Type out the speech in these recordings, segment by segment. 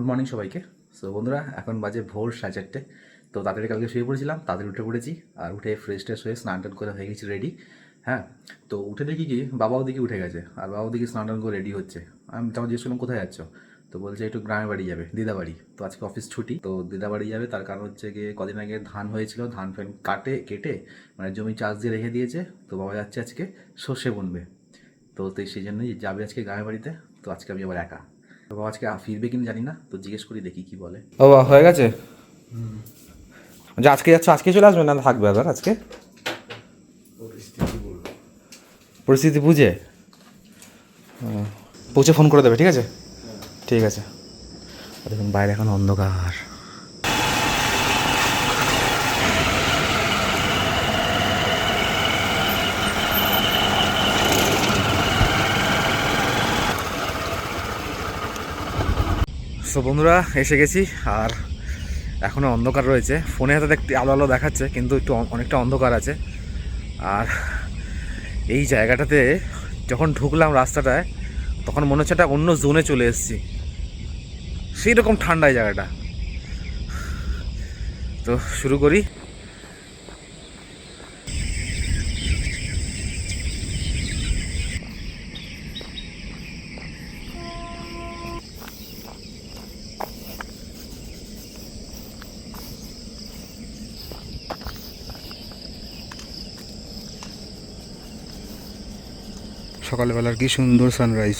Good morning সবাইকে। So বন্ধুরা, এখন বাজে ভোর সাড়ে চারটে। তো তাড়াতাড়ি কালকে শুয়ে পড়েছিলাম তাদের উঠে পড়েছি আর উঠে ফ্রেশ ট্রেশ হয়ে স্নান টান করে হয়ে গেছি রেডি হ্যাঁ? তো উঠে দেখি কি, বাবাও দিকে উঠে গেছে আর বাবাও দিকে স্নান টান করে রেডি হচ্ছে। আমি তখন জিজ্ঞেস করলাম কোথায় যাচ্ছ? তো বলছে, একটু গ্রামের বাড়ি যাবে, দিদা বাড়ি। তো আজকে অফিস ছুটি, তো দিদা বাড়ি যাবে। তার কারণ হচ্ছে গিয়ে কদিন আগে ধান হয়েছিল, ধান ফ্যান কাটে, কেটে মানে জমি চাষ দিয়ে রেখে দিয়েছে। তো বাবা যাচ্ছে আজকে সর্ষে বুনবে। তো সেই জন্যই যাবে আজকে গ্রামের বাড়িতে। তো আজকে আমি আবার একা। বাবা, আজকে ফিরবে কিনা জানি না, তো জিজ্ঞেস করি, দেখি কি বলে। ও হয়ে গেছে? যে আজকে যাচ্ছ, আজকে চলে আসবে না থাকবে আবার আজকে? পরিস্থিতি বুঝে। পৌঁছে ফোন করে দেবে, ঠিক আছে? ঠিক আছে। দেখুন, বাইরে এখন অন্ধকার। সো বন্ধুরা, এসে গেছি আর এখনও অন্ধকার রয়েছে। ফোনে হাতে দেখতে আলো আলো দেখাচ্ছে, কিন্তু একটু অনেকটা অন্ধকার আছে। আর এই জায়গাটাতে যখন ঢুকলাম রাস্তাটায়, তখন মনে হচ্ছে একটা অন্য জোনে চলে এসেছি। সেই রকম ঠান্ডা জায়গাটা। তো শুরু করি। সকালবেলার কি সুন্দর সানরাইজ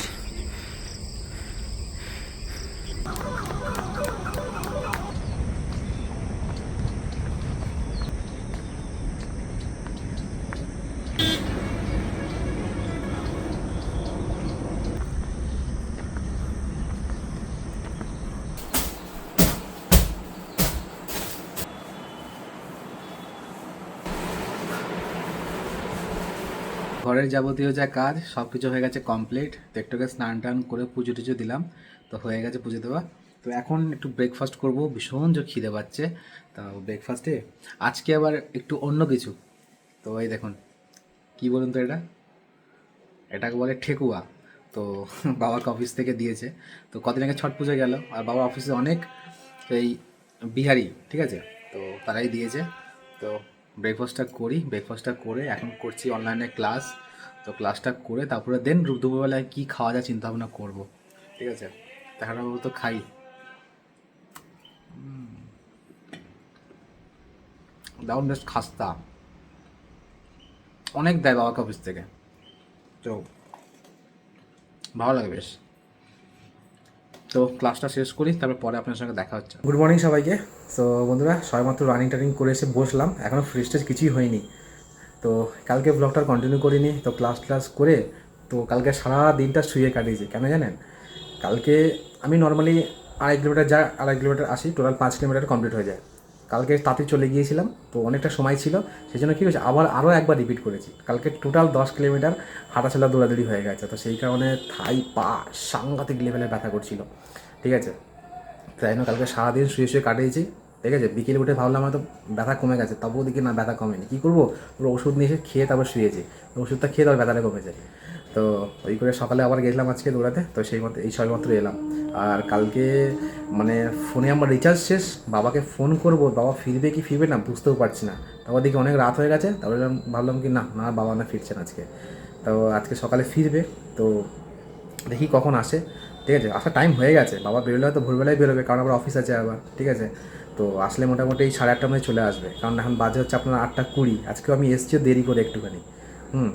ঘরের যাবতীয় যা কাজ সব কিছু হয়ে গেছে কমপ্লিট তো একটুকে স্নান টান করে পুজো টুজো দিলাম, তো হয়ে গেছে পুজো দেওয়া। তো এখন একটু ব্রেকফাস্ট করব, ভীষণ যে খিদে পাচ্ছে, তা ব্রেকফাস্টে আজকে আবার একটু অন্য কিছু। তো এই দেখুন, কি বলুন তো এটা? এটাকে বলে ঠেকুয়া। তো বাবাকে অফিস থেকে দিয়েছে। তো কদিন আগে ছট পুজো গেল, আর বাবা অফিসে অনেক এই বিহারি, ঠিক আছে? তো তারাই দিয়েছে। তো ব্রেকফাস্টটা করি ব্রেকফাস্টটা করে এখন করছি অনলাইনে ক্লাস তো ক্লাসটা করে তারপরে দেন দুপুরবেলায় কী খাওয়া যায় চিন্তা ভাবনা করব, ঠিক আছে? দেখা তো খাই। দারুণ বেশ খাস্তা। অনেক দেয় বাবাকে অফিস থেকে। তো ভালো লাগে বেশ। তো ক্লাসটা শেষ করি, তারপর পরে আপনার সঙ্গে দেখা হচ্ছে। গুড মর্নিং সবাইকে। তো বন্ধুরা, সবাই মাত্র রানিং টানিং করে এসে বসলাম। এখনও ফ্রি স্টেজ কিছুই হয়নি। তো কালকে ব্লগটা কন্টিনিউ করিনি, তো ক্লাস ক্লাস করে, তো কালকে সারা দিনটা শুয়ে কাটিয়েছি, কেন জানেন? কালকে আমি নর্মালি আড়াই কিলোমিটার যা, আড়াই কিলোমিটার আসি টোটাল পাঁচ কিলোমিটার কমপ্লিট হয়ে যায়। কালকে তাতে চলে গিয়েছিলাম, তো অনেকটা সময় ছিল সেই জন্য কী হয়েছে, আবার আরও একবার রিপিট করেছি। কালকে টোটাল দশ কিলোমিটার হাঁটাচলা দৌড়াদৌড়ি হয়ে গেছে, তো সেই কারণে থাই, পা, সাংঘাতিক লেভেলে ব্যথা করছিল। ঠিক আছে? তাই জন্য কালকে সারাদিন শুয়ে শুয়ে কাটিয়েছি, ঠিক আছে? বিকেলে উঠে ভাবলাম হয়তো ব্যথা কমে গেছে, তবুও দেখি না ব্যথা কমেনি। কী করব? ওষুধ নিয়ে এসে খেয়ে তারপর শুয়েছি। ওষুধটা খেয়ে তারপর ব্যথাটা কমেছে। তো ওই করে সকালে আবার গেছিলাম আজকে দৌড়াতে, তো সেই মতো এই সবেমাত্র এলাম। আর কালকে মানে ফোনে আমার রিচার্জ শেষ, বাবাকে ফোন করব, বাবা ফিরবে কি ফিরবে না বুঝতেও পারছি না। তারপর দেখি অনেক রাত হয়ে গেছে তারপরে ভাবলাম কি না না, বাবা না ফিরছেন আজকে। তো আজকে সকালে ফিরবে, তো দেখি কখন আসে। ঠিক আছে আসার টাইম হয়ে গেছে, বাবা বেরোলে হয়তো ভোরবেলায় বেরোবে, কারণ আবার অফিস আছে আবার, ঠিক আছে। তো আসলে মোটামুটি এই সাড়ে আটটার মধ্যে চলে আসবে, কারণ এখন বাজে হচ্ছে আপনার আটটা কুড়ি, আজকেও আমি এসছি দেরি করে একটুখানি। হুম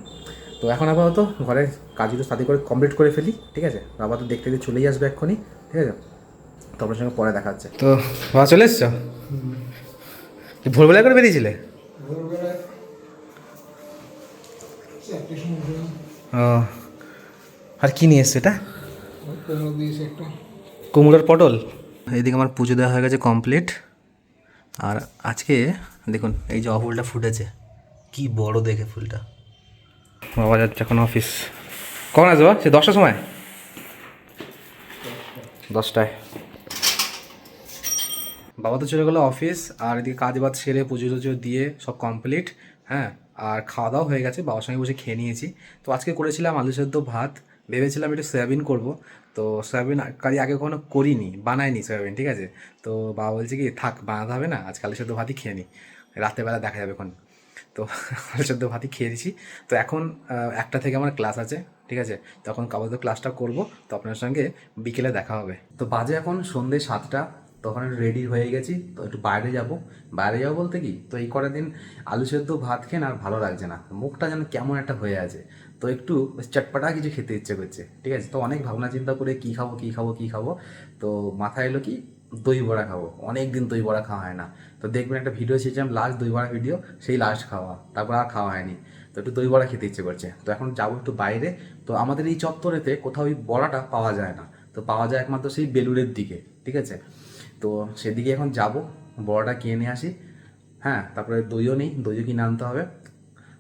তো এখন আপাতত ঘরের কাজগুলো সাথে করে কমপ্লিট করে ফেলি ঠিক আছে? বাবা তো দেখতে দেখতে চলেই আসবে এক্ষুনি ঠিক আছে? তো আপনার সঙ্গে পরে দেখা হচ্ছে। তো বাবা চলে এসছো? ভোরবেলা করে বেরিয়েছিলে? ও আর কি নিয়ে এসছো এটা? কুমড়োর পটল। এইদিকে আমার পুজো দেওয়া হয়ে গেছে কমপ্লিট আর আজকে দেখুন এই যে অফুলটা ফুটেছে। কি বড় দেখে ফুলটা। বাবা যাচ্ছে এখন অফিস কখন আসবে সে দশটার সময়? দশটায়। বাবা তো চলে গেলো অফিস আর এদিকে কাজ বাজ সেরে পুজো টুজো দিয়ে সব কমপ্লিট হ্যাঁ? আর খাওয়া দাওয়া হয়ে গেছে, বাবার সঙ্গে বসে খেয়ে নিয়েছি। তো আজকে করেছিলাম আলু সেদ্ধ ভাত, ভেবেছিলাম একটু সয়াবিন করব। তো সয়াবিন কারি আগে কখনো করিনি বানায়নি সয়াবিন, ঠিক আছে? তো বাবা বলছে কি, থাক, বানাতে হবে না আজ কালে সেদ্ধ ভাতই খেয়ে নিই রাত্রেবেলা দেখা যাবে এখন। তো সেদ্ধ ভাতই খেয়ে দিছি। তো এখন একটা থেকে আমার ক্লাস আছে, ঠিক আছে? তখন কাবাদ্য ক্লাসটা করব, তো আপনার সঙ্গে বিকেলে দেখা হবে। তো বাজে এখন সন্ধ্যে সাতটা তখন রেডি হয়ে গেছি, তো একটু বাইরে যাব। বাইরে যাব বলতে কি? তো এই কটা দিন আলু সেদ্ধ ভাত খেয়ে না আর ভালো লাগছে না। মুখটা যেন কেমন একটা হয়ে আছে। তো একটু চটপটা কিছু খেতে ইচ্ছে করছে, ঠিক আছে? তো অনেক ভাবনা চিন্তা করে কী খাব কী খাব কী খাব? তো মাথায় এলো কি দই বড়া খাব। অনেক দিন দই বড়া খাওয়া হয় না। তো দেখবেন একটা ভিডিও ছেড়েছিলাম লাস্ট দই বড়া ভিডিও সেই লাস্ট খাওয়া। তারপর আর খাওয়া হয়নি। তো একটু দই বড়া খেতে ইচ্ছে করছে। তো এখন যাব একটু বাইরে। তো আমাদের এই চত্বরেতে কোথাও ওই বড়াটা পাওয়া যায় না। তো পাওয়া যায় একমাত্র সেই বেলুড়ের দিকে, ঠিক আছে? তো সেদিকে এখন যাব, বড়াটা কিনে নিয়ে আসি। হ্যাঁ তারপরে দইও নেই, দইও কিনে আনতে হবে।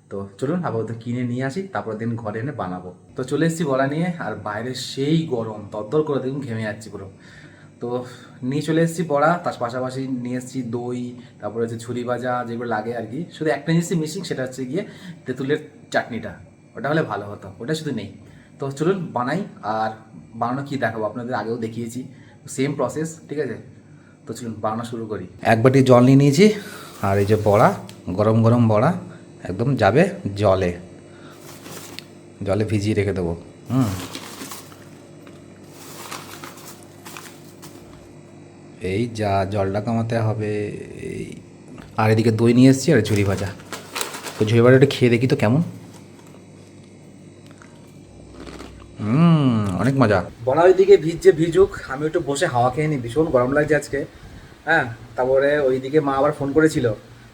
তো চলুন, আপাতত কিনে নিয়ে আসি তারপর দিন ঘরে এনে বানাবো। তো চলে এসেছি বড়া নিয়ে, আর বাইরে সেই গরম, তদ্দর করে দেখুন ঘেমে যাচ্ছি পুরো। তো নিয়ে চলে এসেছি বড়া, তার পাশাপাশি নিয়ে এসেছি দই, তারপরে হচ্ছে ঝুরি ভাজা যেগুলো লাগে আর কি। শুধু একটা জিনিসই মিসিং সেটা হচ্ছে গিয়ে তেঁতুলের চাটনিটা। ওটা হলে ভালো হতো, ওটা শুধু নেই। তো চলুন বানাই আর বানানো কি দেখাবো, আপনাদের আগেও দেখিয়েছি। সেম প্রসেস ঠিক আছে? তো চলুন বানানো শুরু করি। এক বাটি জল নিয়ে নিয়েছি, আর এই যে বড়া, গরম গরম বড়া, একদম যাবে জলে। জলে ভিজিয়ে রেখে দেবো, হুম। এই যা জলটা কমাতে হবে, এই, আর এদিকে দই নিয়ে এসেছি আর ঝুড়ি ভাজা। তো ঝুড়ি ভাজা একটু খেয়ে দেখি তো কেমন। হুম, অনেক মজা। বড়া ওইদিকে ভিজছে ভিজুক, আমি একটু বসে হাওয়া খেয়ে নিই, ভীষণ গরম লাগছে আজকে। হ্যাঁ তারপরে ওইদিকে মা আবার ফোন করেছিল,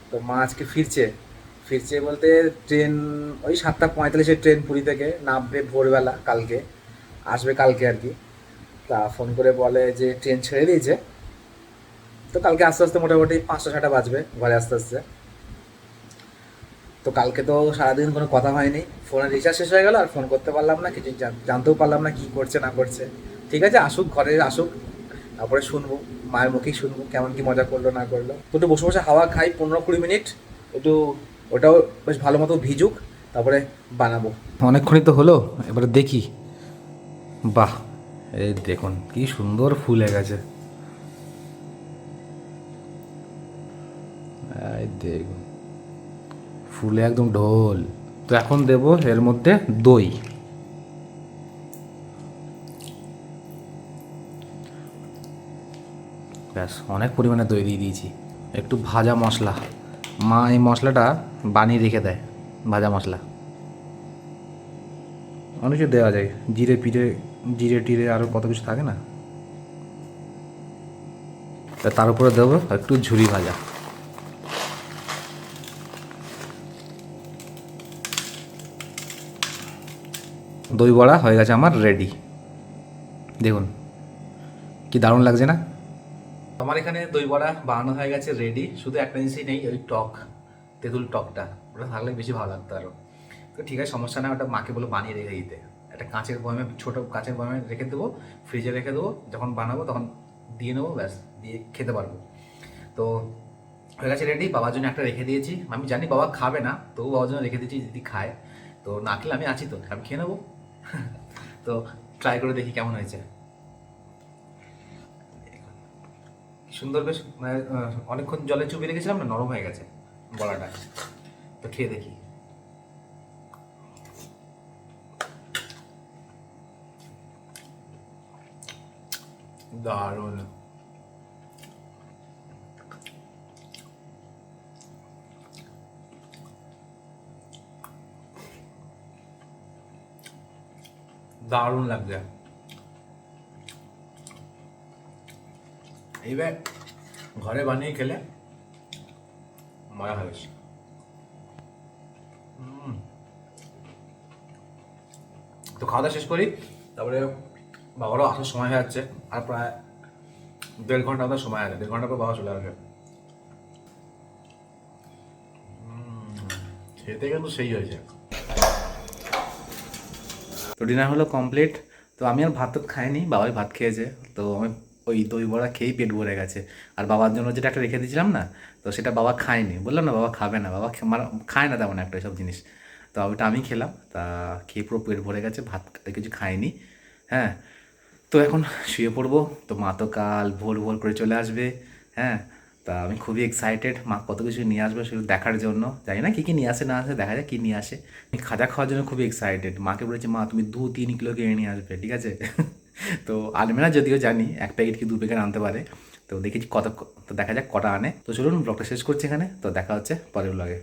তো মা আজকে ফিরছে। ফিরছে বলতে ট্রেন, ওই সাতটা পঁয়তাল্লিশের ট্রেন পুরী থেকে নামবে ভোরবেলা কালকে, আসবে কালকে আর কি। তা ফোন করে বলে যে, ট্রেন ছেড়ে দিয়েছে। তো কালকে আস্তে আস্তে মোটামুটি পাঁচটা ছটা বাজবে ঘরে আস্তে আস্তে। তো কালকে তো সারাদিন কোনো কথা হয়নি। ফোনের রিচার্জ শেষ হয়ে গেল, আর ফোন করতে পারলাম না, কিছু জানতেও পারলাম না কি করছে, না করছে। ঠিক আছে, আসুক, ঘরে আসুক, তারপরে শুনব, মায়ের মুখেই শুনব, কেমন কি মজা করল, না করল। তো একটু বসে বসে হাওয়া খাই, পনেরো কুড়ি মিনিট, একটু ওটাও বেশ ভালো মতো ভিজুক, তারপরে বানাবো। অনেকক্ষণই তো হলো, এবারে দেখি। বাহ, এই দেখুন, কি সুন্দর ফুলে গেছে এই দেখুন ফুলে একদম ঢোল। তো এখন দেব এর মধ্যে দই। ব্যাস, অনেক পরিমাণে দই দিয়ে দিয়েছি। একটু ভাজা মশলা। মা এই মশলাটা বানিয়ে রেখে দেয়, ভাজা মশলা। অনেক কিছু দেওয়া যায়। জিরে পিরে জিরে টিরে আরও কত কিছু থাকে না? তার উপরে দেবো একটু ঝুরি ভাজা। দই বড়া হয়ে গেছে আমার রেডি দেখুন, কি দারুণ লাগছে না? আমার এখানে দই বড়া বানানো হয়ে গেছে রেডি শুধু একটা জিনিসই নেই, ওই টক, তেঁতুল টকটা। ওটা থাকলে বেশি ভালো লাগতো আরও তো ঠিক আছে, সমস্যা না ওটা মাকে বলে বানিয়ে রেখে দিতে। একটা কাঁচের বয়মে, ছোটো কাঁচের বয়মে রেখে দেবো ফ্রিজে রেখে দেবো, যখন বানাবো তখন দিয়ে নেব, ব্যাস, দিয়ে খেতে পারব। তো হয়ে গেছে রেডি বাবার জন্য একটা রেখে দিয়েছি। আমি জানি বাবা খাবে না, তবু বাবার জন্য রেখে দিয়েছি যদি খায়। তো না খেলে আমি আছি তো, আমি খেয়ে নেব। তো ট্রাই করে দেখি কেমন হয়েছে। সুন্দর বেশ মানে অনেকক্ষণ জলে চুপে রেখেছিলাম না, নরম হয়ে গেছে গলাটা। তো খেয়ে দেখি। দারুণ। দারুণ লাগছে। এইবার ঘরে বানিয়ে খেলে মজা হবে। উম। তো খাওয়া দাওয়া শেষ করি, তারপরে বাবারও আসার সময় হয়ে যাচ্ছে, আর প্রায় দেড় ঘণ্টা মতো সময় আছে, দেড় ঘণ্টা পর বাবা চলে আসবে। খেতে কিন্তু সেই হয়েছে। তো ডিনার হলো কমপ্লিট তো আমি আর ভাত তো খাইনি, বাবাই ভাত খেয়েছে। তো আমি ওই দই বড়া খেয়েই পেট ভরে গেছে। আর বাবার জন্য যেটা একটা রেখে দিয়েছিলাম না, তো সেটা বাবা খায়নি। বললাম না বাবা খাবে না, বাবা মানে খায় না তেমন একটা সব জিনিস। তো ওটা আমি খেলাম, তা খেয়ে পুরো পেট ভরে গেছে, ভাত কিছু খাইনি হ্যাঁ। তো এখন শুয়ে পড়ব। তো মা তো কাল ভোর ভোর করে চলে আসবে হ্যাঁ। তা আমি খুবই এক্সাইটেড মা কত কিছু নিয়ে আসবে সেগুলো দেখার জন্য। জানি না কী কী নিয়ে আসে, না আসে, দেখা যায় কী নিয়ে আসে। আমি খাজা খাওয়ার জন্য খুবই এক্সাইটেড মাকে বলেছি, মা, তুমি দু তিন কিলো কিনে নিয়ে আসবে, ঠিক আছে? তো না যদিও জানি, এক প্যাকেট কি দু প্যাকেট আনতে পারে। তো দেখেছি কত, তো দেখা যাক কটা আনে। তো চলুন ব্লগটা শেষ করছি এখানে। তো দেখা হচ্ছে পরের ব্লগে